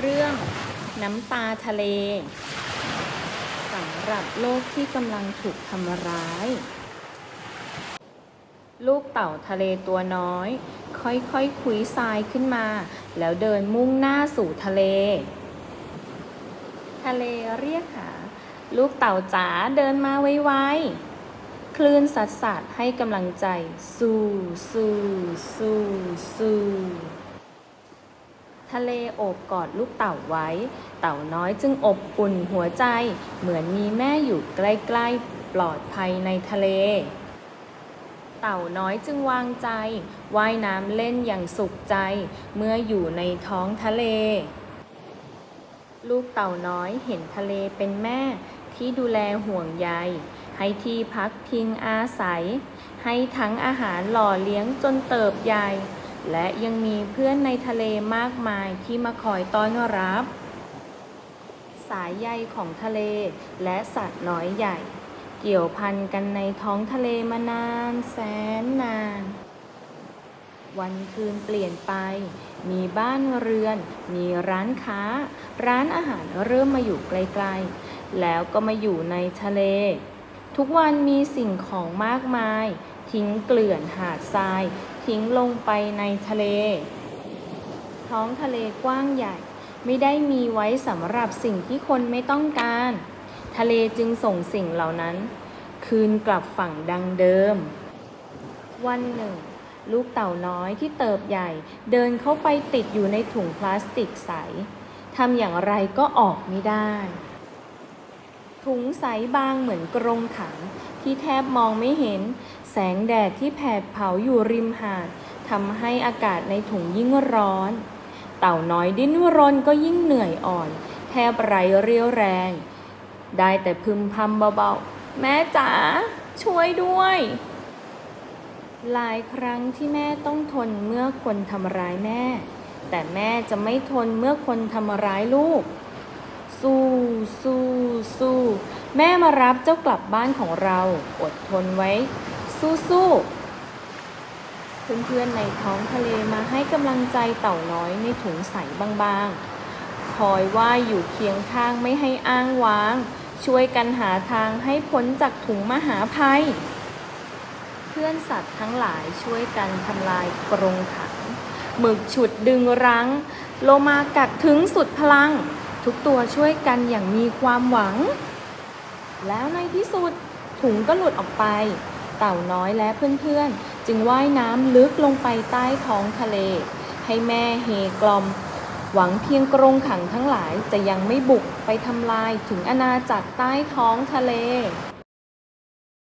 เรื่องน้ำตาทะเลสำหรับโลกที่กำลังถูกทำร้าย ลูกเต่าทะเลตัวน้อย ค่อยๆคคุยทรายขึ้นมา แล้วเดินมุ่งหน้าสู่ทะเล ทะเลเรียกหา ลูกเต่าจ๋าเดินมาไวๆคลื่นสัดสาดให้กำลังใจ สู้สู้สู้สู้ ทะเลโอบกอดลูกเต่าไว้ เต่าน้อยจึงอบอุ่นหัวใจ เหมือนมีแม่อยู่ใกล้ๆ ปลอดภัยในทะเล เต่าน้อยจึงวางใจ ว่ายน้ำเล่นอย่างสุขใจ เมื่ออยู่ในท้องทะเล ลูกเต่าน้อยเห็นทะเลเป็นแม่ที่ดูแลห่วงใย ให้ที่พักพิงอาศัย ให้ทั้งอาหารหล่อเลี้ยงจนเติบใหญ่ และยังมีเพื่อนในทะเลมากมายที่มาคอยต้อนรับ สายใยของทะเลและสัตว์น้อยใหญ่ เกี่ยวพันกันในท้องทะเลมานานแสนนาน วันคืนเปลี่ยนไป มีบ้านเรือน มีร้านค้า ร้านอาหารเริ่มมาอยู่ไกลๆ แล้วก็มาอยู่ในทะเล ทุกวันมีสิ่งของมากมาย ทิ้งเกลื่อนหาดทราย ทิ้งลงไปในทะเล ท้องทะเลกว้างใหญ่ ไม่ได้มีไว้สำหรับสิ่งที่คนไม่ต้องการ ทะเลจึงส่งสิ่งเหล่านั้น คืนกลับฝั่งดังเดิม วันหนึ่ง ลูกเต่าน้อยที่เติบใหญ่ เดินเข้าไปติดอยู่ในถุงพลาสติกใสทำอย่างไรก็ออกไม่ได้ ถุงใสบางเหมือนกรงขัง ที่แทบมองไม่เห็น แสงแดดที่แผดเผาอยู่ริมหาดทำให้อากาศในถุงยิ่งร้อน เต่าน้อยดิ้นรนก็ยิ่งเหนื่อยอ่อน แทบไร้เรี่ยวแรง ได้แต่พึมพำเบาๆ แม่จ๋าช่วยด้วย หลายครั้งที่แม่ต้องทนเมื่อคนทำร้ายแม่ แต่แม่จะไม่ทนเมื่อคนทำร้ายลูก สู้สู้สู้แม่มารับเจ้ากลับบ้านของเรา อดทนไว้ สู้สู้เพื่อนๆในท้องทะเลมาให้กำลังใจเต่าน้อยในถุงใสบางๆ คอยว่าอยู่เคียงข้างไม่ให้อ้างว้าง ช่วยกันหาทางให้พ้นจากถุงมหาภัย เพื่อนสัตว์ทั้งหลายช่วยกันทำลายกรงขังหมึกฉุดดึงรั้ง โลมากัดถึงสุดพลัง ทุกตัวช่วยกันอย่างมีความหวัง แล้วในที่สุดถุงก็หลุดออกไป เต่าน้อยและเพื่อนๆ จึงว่ายน้ำลึกลงไปใต้ท้องทะเล ให้แม่เฮกลอม หวังเพียงกรงขังทั้งหลายจะยังไม่บุกไปทำลายถึงอาณาจักรใต้ท้องทะเล